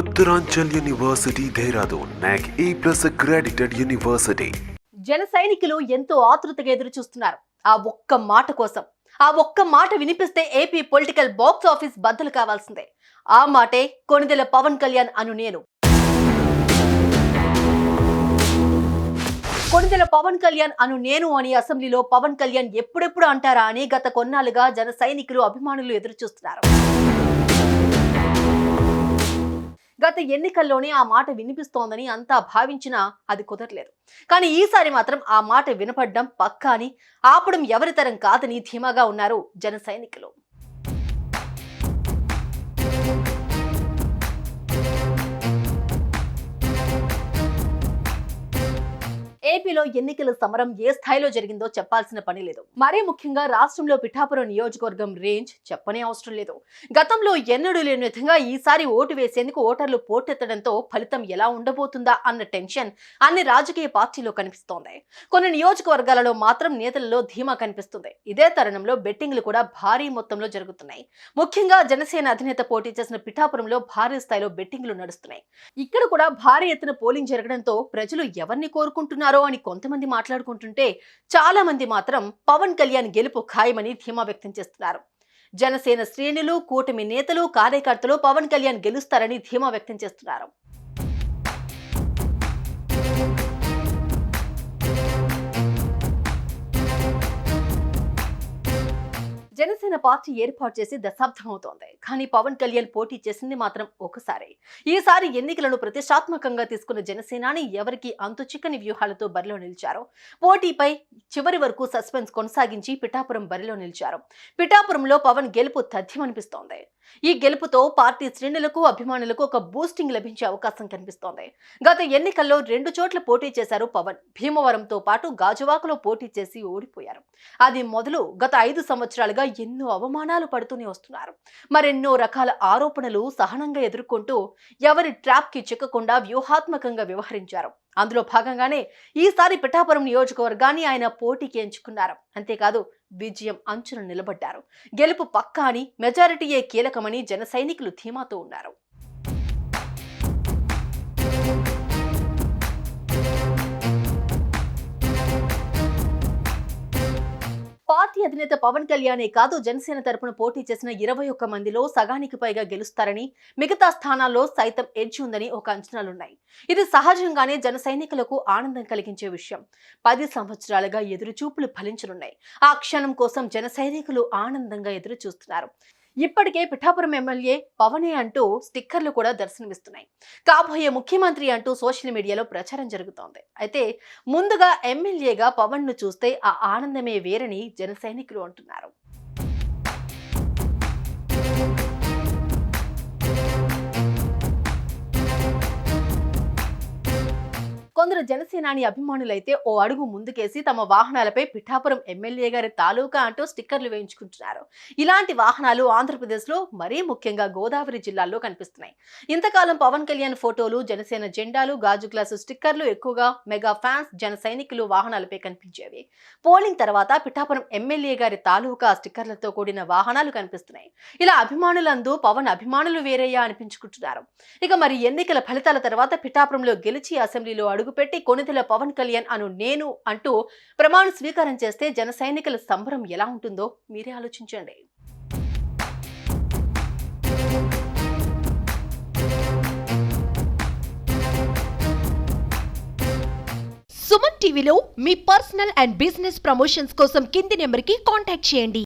Uttaranchal university Dehradun నాక్ ఏ plus accredited university. జన సైనికులు ఎంతో ఆతృతగా ఎదురు చూస్తున్నారు ఆ ఒక్క మాట కోసం. ఆ ఒక్క మాట వినిపిస్తే ఏపీ పొలిటికల్ బాక్స్ ఆఫీస్ బద్దలు కావాల్సిందే. ఆ మాటే కొనిదెల పవన్ కళ్యాణ్ అను నేను. కొనిదెల పవన్ కళ్యాణ్ అను నేను అని అసెంబ్లీలో పవన్ కళ్యాణ్ ఎప్పుడెప్పుడు అంటారా అని గత కొన్నాళ్ళుగా జన సైనికులు అభిమానులు ఎదురు చూస్తున్నారు గత ఎన్నికల్లోనే ఆ మాట వినిపిస్తోందని అంతా భావించినా అది కుదరలేదు. కానీ ఈసారి మాత్రం ఆ మాట వినపడ్డం పక్కా అని ఆపడం ఎవరితరం కాదని ధీమాగా ఉన్నారు జన సైనికులు. ఏపీలో ఎన్నికల సమరం ఏ స్థాయిలో జరిగిందో చెప్పాల్సిన పని లేదు. మరీ ముఖ్యంగా రాష్ట్రంలో పిఠాపురం నియోజకవర్గం రేంజ్ చెప్పనే అవసరం లేదు. గతంలో ఎన్నడూ లేని విధంగా ఈసారి ఓటు వేసేందుకు ఓటర్లు పోటెత్తడంతో ఫలితం ఎలా ఉండబోతుందా అన్న టెన్షన్ అన్ని రాజకీయ పార్టీలో కనిపిస్తోంది. కొన్ని నియోజకవర్గాలలో మాత్రం నేతలలో ధీమా కనిపిస్తుంది. ఇదే తరుణంలో బెట్టింగ్లు కూడా భారీ మొత్తంలో జరుగుతున్నాయి. ముఖ్యంగా జనసేన అధినేత పోటీ చేసిన పిఠాపురంలో భారీ స్థాయిలో బెట్టింగ్లు నడుస్తున్నాయి. ఇక్కడ కూడా భారీ ఎత్తున పోలింగ్ జరగడంతో ప్రజలు ఎవరిని కోరుకుంటున్నారో అని కొంతమంది మాట్లాడుకుంటుంటే చాలా మంది మాత్రం పవన్ కళ్యాణ్ గెలుపు ఖాయమని ధీమా వ్యక్తం చేస్తున్నారు. జనసేన శ్రేణులు కూటమి నేతలు కార్యకర్తలు పవన్ కళ్యాణ్ గెలుస్తారని ధీమా వ్యక్తం చేస్తున్నారు. జనసేన పార్టీ ఏర్పాటు చేసి దశాబ్దం అవుతోంది. కానీ పవన్ కళ్యాణ్ పోటీ చేసింది మాత్రం ఒకసారి. ఈసారి ఎన్నికలను ప్రతిష్టాత్మకంగా తీసుకున్న జనసేనాని ఎవరికి అంతు చిక్కని వ్యూహాలతో బరిలో నిలిచారు పోటీపై చివరి వరకు సస్పెన్స్ కొనసాగించి పిఠాపురం బరిలో నిలిచారు. పిఠాపురంలో పవన్ గెలుపు తథ్యమనిపిస్తోంది. ఈ గెలుపుతో పార్టీ శ్రేణులకు అభిమానులకు ఒక బూస్టింగ్ లభించే అవకాశం కనిపిస్తోంది. గత ఎన్నికల్లో రెండు చోట్ల పోటీ చేశారు పవన్. భీమవరంతో పాటు గాజువాకలో పోటీ చేసి ఓడిపోయారు. అది మొదలు గత ఐదు సంవత్సరాలుగా ఎన్నో అవమానాలు పడుతూనే వస్తున్నారు. మరెన్నో రకాల ఆరోపణలు సహనంగా ఎదుర్కొంటూ ఎవరి ట్రాప్కి చిక్కకుండా వ్యూహాత్మకంగా వ్యవహరించారు. అందులో భాగంగానే ఈసారి పిఠాపురం నియోజకవర్గాన్ని ఆయన పోటీకి ఎంచుకున్నారు. అంతేకాదు విజయం అంచున నిలబడ్డారు. గెలుపు పక్కా అని మెజారిటీయే కీలకమని జన సైనికులు ధీమాతో ఉన్నారు. అధినేత పవన్ కళ్యాణే కాదు జనసేన తరపున పోటీ చేసిన ఇరవై ఒక్క మందిలో సగానికి పైగా గెలుస్తారని మిగతా స్థానాల్లో సైతం ఎడ్జ్ ఉందని ఒక అంచనాలున్నాయి. ఇది సహజంగానే జన సైనికులకు ఆనందం కలిగించే విషయం. పది సంవత్సరాలుగా ఎదురుచూపులు ఫలించనున్నాయి. ఆ క్షణం కోసం జన సైనికులు ఆనందంగా ఎదురు చూస్తున్నారు ఇప్పటికే పిఠాపురం ఎమ్మెల్యే పవనే అంటూ స్టిక్కర్లు కూడా దర్శనమిస్తున్నాయి. కాబోయే ముఖ్యమంత్రి అంటూ సోషల్ మీడియాలో ప్రచారం జరుగుతోంది. అయితే ముందుగా ఎమ్మెల్యేగా పవన్ను చూస్తే ఆ ఆనందమే వేరని జనసైనికులు అంటున్నారు. కొందరు జనసేనాని అభిమానులైతే ఓ అడుగు ముందుకేసి తమ వాహనాలపై పిఠాపురం ఎమ్మెల్యే గారి తాలూకా అంటూ స్టిక్కర్లు వేయించుకుంటున్నారు. ఇలాంటి వాహనాలు ఆంధ్రప్రదేశ్లో మరీ ముఖ్యంగా గోదావరి జిల్లాల్లో కనిపిస్తున్నాయి. ఇంతకాలం పవన్ కళ్యాణ్ ఫోటోలు జనసేన జెండాలు గాజు గ్లాసు స్టిక్కర్లు ఎక్కువగా మెగా ఫ్యాన్స్ జన సైనికులు వాహనాలపై కనిపించేవి. పోలింగ్ తర్వాత పిఠాపురం ఎమ్మెల్యే గారి తాలూకా స్టిక్కర్లతో కూడిన వాహనాలు కనిపిస్తున్నాయి. ఇలా అభిమానులందు పవన్ అభిమానులు వేరయ్యా అనిపించుకుంటున్నారు. ఇక మరి ఎన్నికల ఫలితాల తర్వాత పిఠాపురంలో గెలిచి అసెంబ్లీలో పెట్టి కొనిదెల పవన్ కళ్యాణ్ అను నేను అంటూ ప్రమాణ స్వీకారం చేస్తే జన సైనికుల సంబరం ఎలా ఉంటుందో మీరే ఆలోచించండి. సుమన్ టీవీలో మీ పర్సనల్ అండ్ బిజినెస్ ప్రమోషన్స్ కోసం కింది నెంబర్కి కాంటాక్ట్ చేయండి.